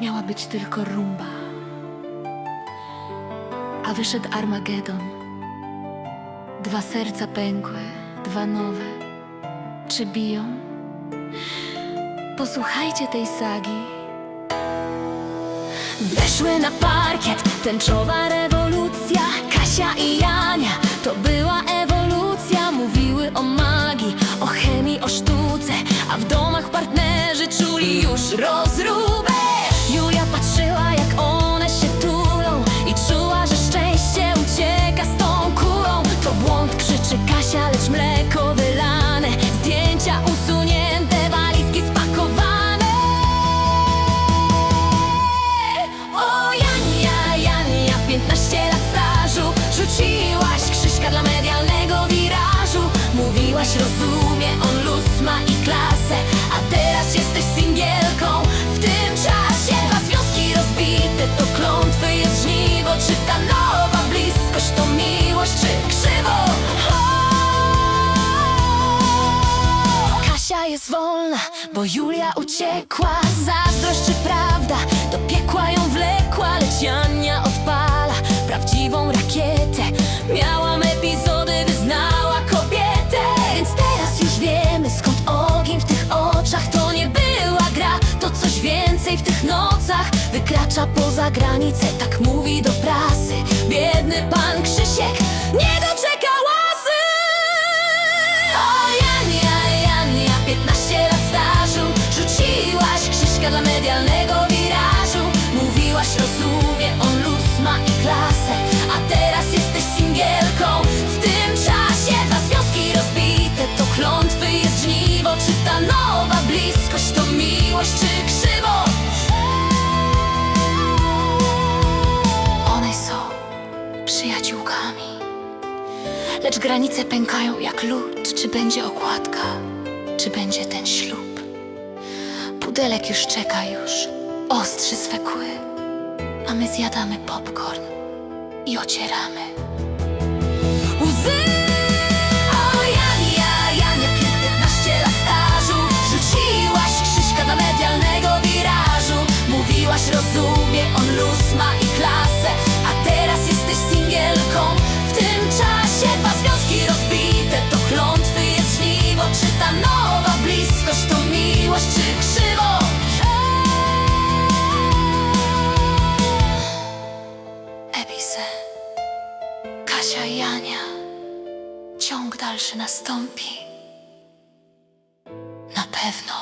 miała być tylko rumba. A wyszedł Armagedon. Dwa serca pękły, dwa nowe. Czy biją? Posłuchajcie tej sagi. Weszły na parkiet, tęczowa rewolucja Kasia i Jania, to była ewolucja Mówiły o magii, o chemii, o sztuce A w domach partnerzy czuli już rozróbę jest wolna, bo Julia uciekła. Zazdrość czy prawda, do piekła ją wlekła Lecz Jania odpala prawdziwą rakietę. Miałam epizody, wyznała kobietę. Więc teraz już wiemy skąd ogień w tych oczach. To nie była gra, to coś więcej w tych nocach. Wykracza poza granice, tak mówi do prasy Biedny pan Krzysiek. Nie doczeka Lecz granice pękają jak lód. Czy będzie okładka, czy będzie ten ślub? Pudelek już czeka już Ostrzy swe kły. A my zjadamy popcorn I ocieramy Kasia i Jania Ciąg dalszy nastąpi. Na pewno